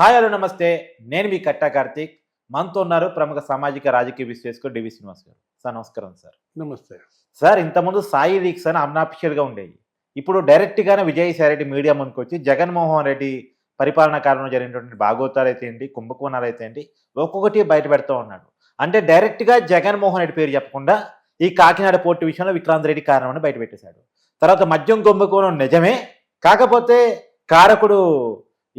Hi hello నమస్తే. నేను మీ కట్టా కార్తీక్. మనతో ఉన్నారు ప్రముఖ సామాజిక రాజకీయ విశ్లేషకుడు డివి శ్రీనివాస్ గారు. సార్ నమస్కారం సార్. నమస్తే. సార్ ఇంతకుముందు సాయి వీక్స్ అని అన్అఫిషియల్గా ఉండేవి. ఇప్పుడు డైరెక్ట్గానే విజయసాయి రెడ్డి మీడియా ముందుకు వచ్చి జగన్మోహన్ రెడ్డి పరిపాలన కాలంలో జరిగినటువంటి భాగోతాలు అయితే ఏంటి కుంభకోణాలు అయితే ఏంటి ఒక్కొక్కటి బయట పెడుతూ ఉన్నాడు. అంటే డైరెక్ట్గా జగన్మోహన్ రెడ్డి పేరు చెప్పకుండా ఈ కాకినాడ పోర్టు విషయంలో విక్రాంత్ రెడ్డి కారణమని బయట పెట్టేశాడు. తర్వాత మద్యం కుంభకోణం నిజమే. కాకపోతే కారకుడు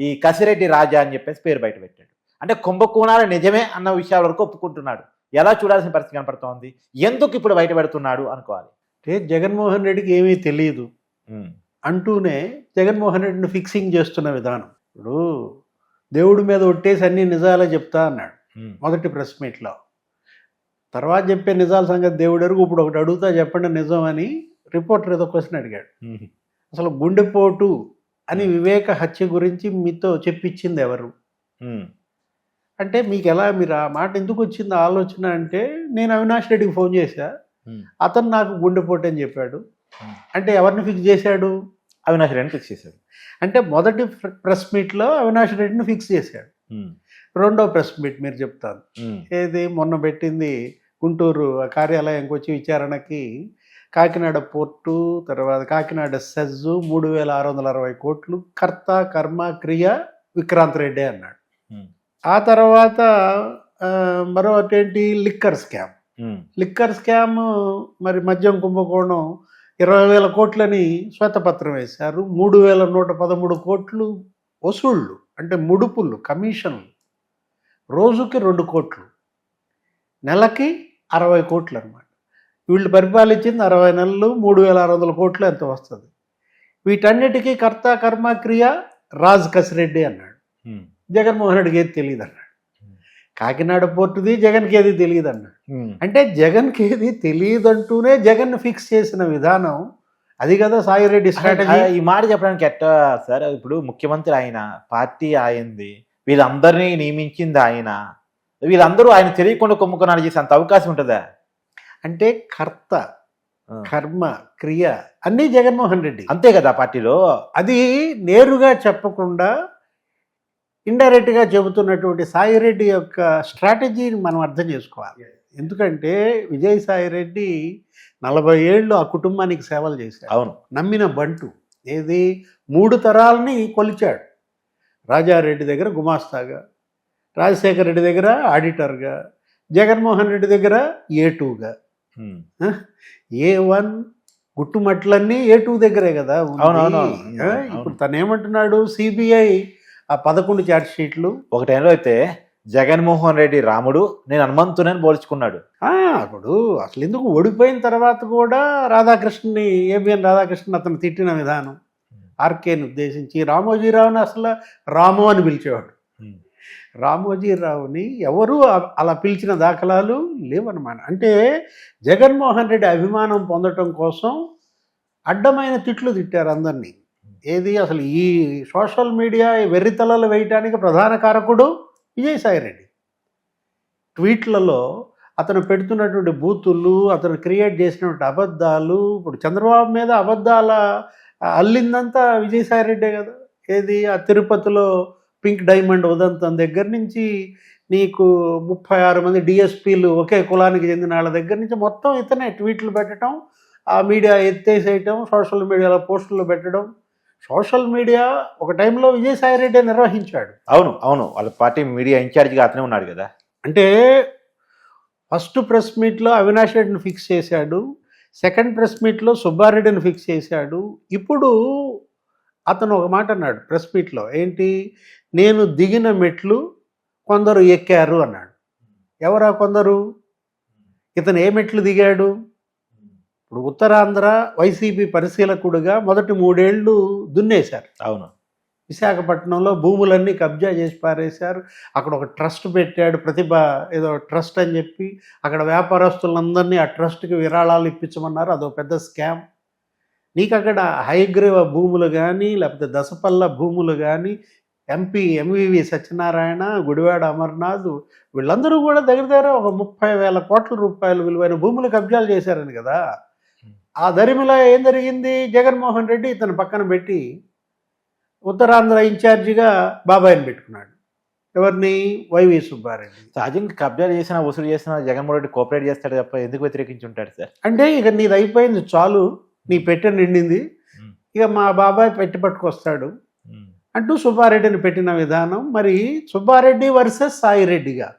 ఈ కసిరెడ్డి రాజా అని చెప్పేసి పేరు బయట పెట్టాడు. అంటే కుంభకోణాలు నిజమే అన్న విషయాల వరకు ఒప్పుకుంటున్నాడు. ఎలా చూడాల్సిన పరిస్థితి కనపడుతోంది? ఎందుకు ఇప్పుడు బయట పెడుతున్నాడు అనుకోవాలి. అంటే జగన్మోహన్ రెడ్డికి ఏమీ తెలియదు. అంటూనే జగన్మోహన్ రెడ్డిని ఫిక్సింగ్ చేస్తున్న విధానం. ఇప్పుడు దేవుడి మీద ఒట్టేసి అన్ని నిజాలే చెప్తా అన్నాడు మొదటి ప్రెస్ మీట్లో తర్వాత చెప్పే నిజాల సంగతి దేవుడు ఎరుగు ఇప్పుడు ఒకటి అడుగుతా చెప్పండి నిజం అని రిపోర్టర్ ఏదో క్వశ్చన్ అడిగాడు. అసలు గుండెపోటు అని వివేక హత్య గురించి మీతో చెప్పించింది ఎవరు? ఉమ్, అంటే మీకు ఎలా మీరు ఆ మాట ఎందుకు వచ్చింది ఆలోచన అంటే నేను అవినాష్ రెడ్డికి ఫోన్ చేశా. ఉమ్. అతను నాకు గుండెపోటు అని చెప్పాడు. Hmm. అంటే ఎవరిని ఫిక్స్ చేశాడు? అవినాష్ రెడ్డి ఫిక్స్ చేశాడు. అంటే మొదటి ప్ర- ప్రెస్ మీట్లో అవినాష్ రెడ్డిని ఫిక్స్ చేశాడు. రెండో ప్రెస్ మీట్ మీరు చెప్తాను. ఏది మొన్న పెట్టింది గుంటూరు కార్యాలయంకి వచ్చి విచారణకి కాకినాడ పోర్టు తర్వాత కాకినాడ సెజ్ మూడు వేల ఆరు వందల అరవై కోట్లు కర్త కర్మ క్రియ విక్రాంత్ రెడ్డి అన్నాడు. ఆ తర్వాత మరొకటి ఏంటి లిక్కర్ స్కామ్. లిక్కర్ స్కామ్ మరి మద్యం కుంభకోణం ఇరవై వేల కోట్లని శ్వేతపత్రం వేశారు మూడు వేల నూట పదమూడు కోట్లు వసూళ్ళు అంటే ముడుపులు కమిషన్లు. రోజుకి రెండు కోట్లు. నెలకి అరవై కోట్లు అనమాట వీళ్ళు పరిపాలించింది అరవై నెలలు మూడు వేల ఆరు వందల కోట్లు ఎంత వస్తుంది. వీటన్నిటికీ కర్త కర్మ క్రియ రాజ్ కసిరెడ్డి అన్నాడు. జగన్మోహన్ రెడ్డికి ఏది తెలియదు అన్నాడు. కాకినాడ పోర్టుది జగన్కి ఏది తెలియదు అన్నాడు. అంటే జగన్కి ఏది తెలియదంటూనే జగన్ ఫిక్స్ చేసిన విధానం అది కదా సాయిరెడ్డి స్ట్రాటజీ. ఈ మాట చెప్పడానికి ఎట్టా సార్? ఇప్పుడు ముఖ్యమంత్రి ఆయన పార్టీ ఆయంది వీళ్ళందరినీ నియమించింది ఆయన. వీళ్ళందరూ ఆయన తెలియకుండా కుంభకోణాలు చేసే అంత అవకాశం ఉంటుందా? అంటే కర్త. కర్మ క్రియ అన్నీ జగన్మోహన్ రెడ్డి. అంతే కదా పార్టీలో. అది నేరుగా చెప్పకుండా ఇండైరెక్ట్గా చెబుతున్నటువంటి సాయిరెడ్డి యొక్క స్ట్రాటజీని మనం అర్థం చేసుకోవాలి. ఎందుకంటే విజయసాయిరెడ్డి నలభై ఏళ్ళు ఆ కుటుంబానికి సేవలు చేశాడు. అవును. నమ్మిన బంటు. ఏది? మూడు తరాలని కొలిచాడు. రాజారెడ్డి దగ్గర గుమాస్తాగా రాజశేఖర రెడ్డి దగ్గర ఆడిటర్గా జగన్మోహన్ రెడ్డి దగ్గర ఏ టూగా. ఉమ్, ఏ వన్ గుట్టుమట్లన్నీ ఏ టూ దగ్గరే కదా ఇప్పుడు తను ఏమంటున్నాడు సిబిఐ ఆ పదకొండు ఛార్జ్ షీట్లు ఒక టైంలో అయితే జగన్మోహన్ రెడ్డి రాముడు నేను హనుమంతునని పోల్చుకున్నాడు. ఆ, ఇప్పుడు అసలు ఎందుకు ఓడిపోయిన తర్వాత కూడా రాధాకృష్ణని ఏబిఎన్ రాధాకృష్ణ అతను తిట్టిన విధానం. ఆర్కేని ఉద్దేశించి రామోజీరావుని అసలు రాము అని పిలిచేవాడు. రామోజీరావుని ఎవరు అలా పిలిచిన దాఖలాలు లేవన్నమాట. అంటే జగన్మోహన్ రెడ్డి అభిమానం పొందటం కోసం అడ్డమైన తిట్లు తిట్టారు అందరినీ. ఏది అసలు ఈ సోషల్ మీడియా వెర్రితలలు వేయటానికి ప్రధాన కారకుడు విజయసాయిరెడ్డి. ట్వీట్లలో అతను పెడుతున్నటువంటి బూతులు అతను క్రియేట్ చేసినటువంటి అబద్ధాలు ఇప్పుడు చంద్రబాబు మీద అబద్ధాల అల్లిందంతా విజయసాయిరెడ్డే కదా. ఏది ఆ తిరుపతిలో పింక్ డైమండ్ ఉదంతం దగ్గర నుంచి నీకు ముప్పై ఆరు మంది డిఎస్పీలు ఒకే కులానికి చెందిన వాళ్ళ దగ్గర నుంచి మొత్తం ఇతనే ట్వీట్లు పెట్టడం ఆ మీడియా ఎత్తేసేయటం సోషల్ మీడియాలో పోస్టులు పెట్టడం. సోషల్ మీడియా ఒక టైంలో విజయసాయిరెడ్డి నిర్వహించాడు. అవును అవును. వాళ్ళ పార్టీ మీడియా ఇన్ఛార్జిగా అతనే ఉన్నాడు కదా. అంటే ఫస్ట్ ప్రెస్ మీట్లో అవినాష్ రెడ్డిని ఫిక్స్ చేశాడు సెకండ్ ప్రెస్ మీట్లో సుబ్బారెడ్డిని ఫిక్స్ చేశాడు. ఇప్పుడు అతను ఒక మాట అన్నాడు ప్రెస్ మీట్లో ఏంటి? నేను దిగిన మెట్లు కొందరు ఎక్కారు అన్నాడు. ఎవరా కొందరు? ఇతను ఏ మెట్లు దిగాడు? ఇప్పుడు ఉత్తరాంధ్ర వైసీపీ పరిశీలకుడుగా మొదటి మూడేళ్ళు దున్నేశారు. అవును. విశాఖపట్నంలో భూములన్నీ కబ్జా చేసి పారేశారు. అక్కడ ఒక ట్రస్ట్ పెట్టాడు ప్రతిభ ఏదో ట్రస్ట్ అని చెప్పి అక్కడ వ్యాపారస్తులందరినీ ఆ ట్రస్ట్కి విరాళాలు ఇప్పించమన్నారు. అదో పెద్ద స్కామ్. నీకు అక్కడ హైగ్రీవ భూములు కానీ లేకపోతే దశపల్ల భూములు కానీ MP M V V Satyanarayana Gudivada Amarnath వీళ్ళందరూ కూడా దగ్గర దగ్గర ఒక ముప్పై వేల కోట్ల రూపాయలు విలువైన భూములు కబ్జాలు చేశారని కదా. ఆ దరిమిలా ఏం జరిగింది? జగన్మోహన్ రెడ్డి ఇతను పక్కన పెట్టి ఉత్తరాంధ్ర ఇన్ఛార్జిగా బాబాయిని పెట్టుకున్నాడు. ఎవరిని? వైవి సుబ్బారెడ్డి సహజంగా కబ్జాలు చేసినా వసూలు చేసినా జగన్మోహన్ రెడ్డి కోఆపరేట్ చేస్తాడు తప్ప ఎందుకు వ్యతిరేకించి ఉంటాడు సార్? అంటే ఇక నీది అయిపోయింది చాలు. నీ పెట్టె నిండింది. ఇక మా బాబాయ్ పెట్టి పట్టుకొస్తాడు. అంటూ సుబ్బారెడ్డిని పెట్టిన విధానం మరి సుబ్బారెడ్డి వర్సెస్ సాయిరెడ్డిగా.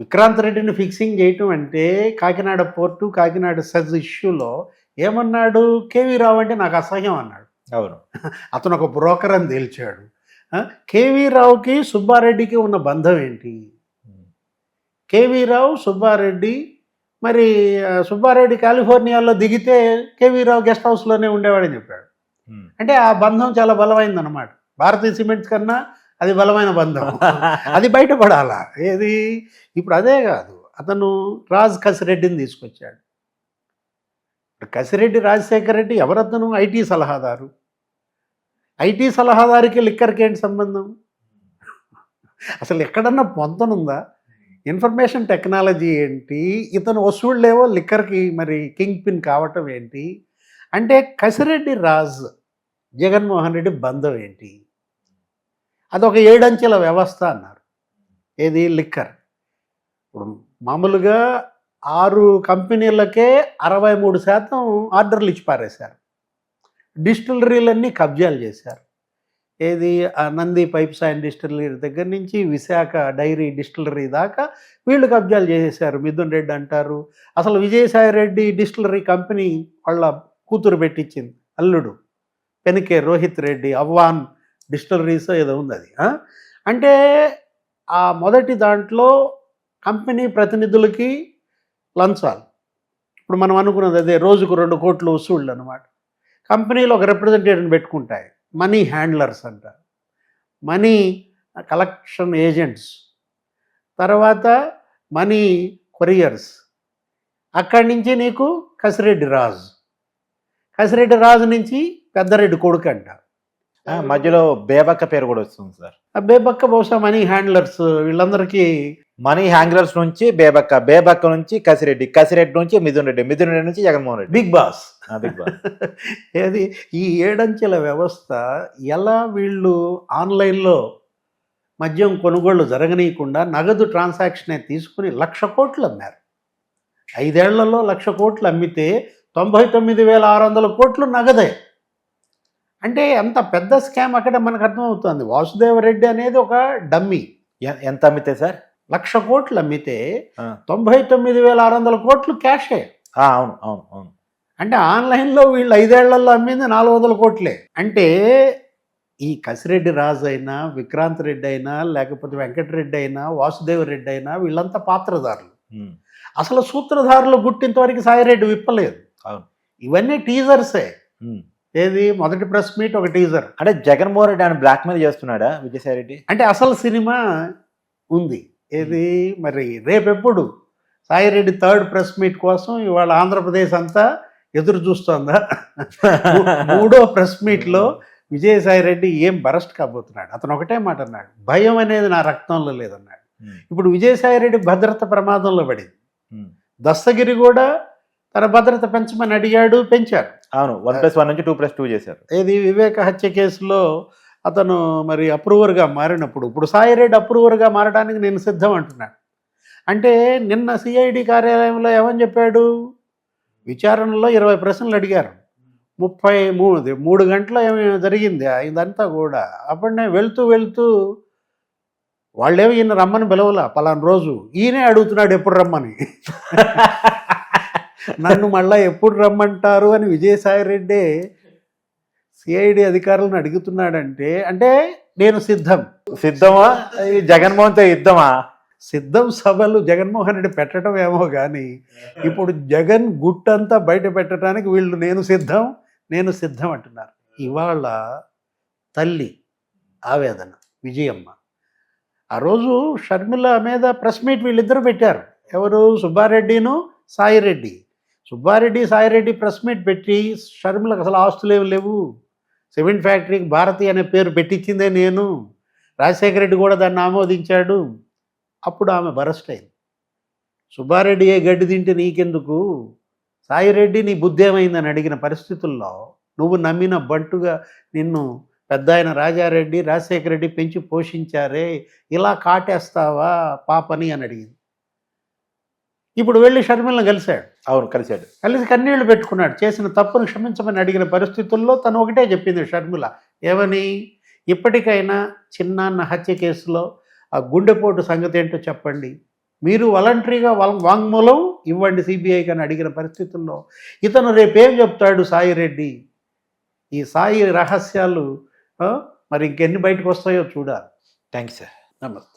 విక్రాంత్ రెడ్డిని ఫిక్సింగ్ చేయటం అంటే కాకినాడ పోర్టు కాకినాడ సెజ్ ఇష్యూలో ఏమన్నాడు? కేవీ రావు అంటే నాకు అసహ్యం అన్నాడు. అవును. అతను ఒక బ్రోకర్ అని తేల్చాడు. కేవీ రావుకి సుబ్బారెడ్డికి ఉన్న బంధం ఏంటి. కేవీ రావు సుబ్బారెడ్డి మరి సుబ్బారెడ్డి కాలిఫోర్నియాలో దిగితే కేవీ రావు గెస్ట్ హౌస్లోనే ఉండేవాడని చెప్పాడు. అంటే ఆ బంధం చాలా బలమైంది అనమాట భారతీయ సిమెంట్స్ కన్నా అది బలమైన బంధం. అది బయటపడాలా? ఏది? ఇప్పుడు అదే కాదు. అతను రాజ్ కసిరెడ్డిని తీసుకొచ్చాడు. కసిరెడ్డి రాజశేఖర రెడ్డి ఎవరతను? ఐటీ సలహాదారు. ఐటీ సలహాదారికి లిక్కర్కి ఏంటి సంబంధం? అసలు ఎక్కడన్నా పొంతనుందా? ఇన్ఫర్మేషన్ టెక్నాలజీ ఏంటి? ఇతను వసూళ్ళేవో లిక్కర్కి మరి కింగ్ పిన్ కావటం ఏంటి? అంటే కసిరెడ్డి రాజ్ జగన్మోహన్ రెడ్డి బంధం ఏంటి? అదొక ఏడంచెల వ్యవస్థ అన్నారు. ఏది? లిక్కర్. ఇప్పుడు మామూలుగా ఆరు కంపెనీలకే అరవై మూడు శాతం ఆర్డర్లు ఇచ్చి పారేశారు. డిస్టిలరీలన్నీ కబ్జాలు చేశారు. ఏది? ఆ నంది పైప్స్ అండ్ డిస్టిలరీ దగ్గర నుంచి విశాఖ డైరీ డిస్టిలరీ దాకా వీళ్ళు కబ్జాలు చేసేసారు మిథున్ రెడ్డి అంటారు. అసలు విజయసాయి రెడ్డి డిస్టిలరీ కంపెనీ వాళ్ళ కూతురు పెట్టించింది అల్లుడు. పెనికే రోహిత్ రెడ్డి అవ్వాన్ డిస్టిలరీస్ ఏదో ఉంది అది అంటే ఆ మొదటి దాంట్లో కంపెనీ ప్రతినిధులకి లంచాలు. ఇప్పుడు మనం అనుకున్నది అదే రోజుకు రెండు కోట్లు వసూళ్ళు అనమాట కంపెనీలు ఒక రిప్రజెంటేటివ్ని పెట్టుకుంటాయి. మనీ హ్యాండ్లర్స్ అంటారు మనీ కలెక్షన్ ఏజెంట్స్. తర్వాత మనీ కొరియర్స్. అక్కడి నుంచి నీకు కసిరెడ్డి రాజు. కసిరెడ్డి రాజు నుంచి పెద్దరెడ్డి కొడుకు అంట. మధ్యలో బేబక్క పేరు కూడా వస్తుంది సార్. ఆ బేబక్క బహుశా మనీ హ్యాండ్లర్స్ వీళ్ళందరికీ మనీ హ్యాంగ్లర్స్ నుంచి బేబక్క బేబక్క నుంచి కసిరెడ్డి కసిరెడ్డి నుంచి మిథున్ రెడ్డి మిథున్ రెడ్డి నుంచి Jaganmohan Reddy. Big boss. Big boss. ఏది? ఈ ఏడంచెల వ్యవస్థ ఎలా వీళ్ళు ఆన్లైన్లో మద్యం కొనుగోళ్ళు జరగనీయకుండా నగదు ట్రాన్సాక్షనే తీసుకుని లక్ష కోట్లు అమ్మారు. ఐదేళ్ళలో లక్ష కోట్లు అమ్మితే తొంభై తొమ్మిది వేల ఆరు వందల కోట్లు నగదే. అంటే ఎంత పెద్ద స్కామ్ అక్కడ మనకు అర్థమవుతుంది. వాసుదేవరెడ్డి అనేది ఒక డమ్మీ. ఎంత అమ్మితే సార్? లక్ష కోట్లు అమ్మితే. తొంభై తొమ్మిది వేల ఆరు వందల కోట్లు క్యాషే. అవును అవును అవును. అంటే ఆన్లైన్లో వీళ్ళు ఐదేళ్ళలో అమ్మింది నాలుగు వందల కోట్లే. అంటే ఈ కసిరెడ్డి రాజు అయినా విక్రాంత్ రెడ్డి అయినా లేకపోతే వెంకటరెడ్డి అయినా వాసుదేవ రెడ్డి అయినా వీళ్ళంతా పాత్రధారులు. అసలు సూత్రధారులు గుట్టింత వరకు సాయిరెడ్డి విప్పలేదు. అవును. ఇవన్నీ టీజర్సే. ఏది? మొదటి ప్రెస్ మీట్ ఒక టీజర్. అంటే జగన్మోహన్ రెడ్డి ఆయన బ్లాక్ మెయిల్ చేస్తున్నాడా విజయసాయి రెడ్డి అంటే అసలు సినిమా ఉంది. ఏది? మరి రేపెప్పుడు సాయిరెడ్డి థర్డ్ ప్రెస్ మీట్ కోసం ఇవాళ ఆంధ్రప్రదేశ్ అంతా ఎదురు చూస్తోందా? మూడో ప్రెస్ మీట్లో విజయసాయి రెడ్డి ఏం బరస్ట్ కాబోతున్నాడు? అతను ఒకటే మాట అన్నాడు భయం అనేది నా రక్తంలో లేదన్నాడు. ఇప్పుడు విజయసాయి రెడ్డి భద్రత ప్రమాదంలో పడింది. దస్తగిరి కూడా తన భద్రత పెంచమని అడిగాడు పెంచారు. అవును వన్ ప్లస్ వన్ నుంచి టూ ప్లస్ టూ చేశారు. ఏది? వివేక హత్య కేసులో అతను మరి అప్రూవర్గా మారినప్పుడు ఇప్పుడు సాయిరెడ్డి అప్రూవర్గా మారడానికి నేను సిద్ధం అంటున్నాడు అంటే నిన్న సిఐడి కార్యాలయంలో ఏమని చెప్పాడు? విచారణలో ఇరవై ప్రశ్నలు అడిగారు. ముప్పై మూడు మూడు గంటల ఏమి జరిగింది? ఇదంతా కూడా అప్పుడు నేను వెళ్తూ వెళ్తూ వాళ్ళేమో ఈయన రమ్మని పిలవలా పలానా రోజు. ఈయనే అడుగుతున్నాడు ఎప్పుడు రమ్మని. నన్ను మళ్ళా ఎప్పుడు రమ్మంటారు అని విజయసాయి రెడ్డి సిఐడి అధికారులను అడుగుతున్నాడంటే అంటే నేను సిద్ధం. సిద్ధమా? ఈ జగన్మోహన్తో యుద్ధమా? సిద్ధం సభలు జగన్మోహన్ రెడ్డి పెట్టడం ఏమో కానీ ఇప్పుడు జగన్ గుట్టంతా బయట పెట్టడానికి వీళ్ళు నేను సిద్ధం నేను సిద్ధం అంటున్నారు. ఇవాళ తల్లి ఆవేదన విజయమ్మ. ఆ రోజు షర్మిల మీద ప్రెస్ మీట్ వీళ్ళిద్దరూ పెట్టారు. ఎవరు? సుబ్బారెడ్డిను సాయిరెడ్డి. సుబ్బారెడ్డి సాయిరెడ్డి ప్రెస్ మీట్ పెట్టి షర్మిలకు అసలు ఆస్తులు ఏమి లేవు. సిమెంట్ ఫ్యాక్టరీకి భారతి అనే పేరు పెట్టించిందే నేను. రాజశేఖర రెడ్డి కూడా దాన్ని ఆమోదించాడు. అప్పుడు ఆమె బరస్ట్ అయింది. సుబ్బారెడ్డి ఏ గడ్డి తింటే నీకెందుకు? సాయిరెడ్డి నీ బుద్ధి ఏమైందని అడిగిన పరిస్థితుల్లో నువ్వు నమ్మిన బంటుగా నిన్ను పెద్ద ఆయన రాజారెడ్డి రాజశేఖర రెడ్డి పెంచి పోషించారే. ఇలా కాటేస్తావా పాపని అని అడిగింది. ఇప్పుడు వెళ్ళి షర్మిలను కలిశాడు. అవును కలిశాడు. కలిసి కన్నీళ్ళు పెట్టుకున్నాడు. చేసిన తప్పును క్షమించమని అడిగిన పరిస్థితుల్లో తను ఒకటే చెప్పింది షర్మిల. ఏమని? ఇప్పటికైనా చిన్నాన్న హత్య కేసులో ఆ గుండెపోటు సంగతి ఏంటో చెప్పండి. మీరు వాలంటరీగా వాంగ్మూలం ఇవ్వండి సిబిఐకి అని అడిగిన పరిస్థితుల్లో ఇతను రేపేం చెప్తాడు సాయి రెడ్డి ఈ సాయి రహస్యాలు మరి ఇంకెన్ని బయటకు వస్తాయో చూడాలి. Thank you sir. నమస్తే.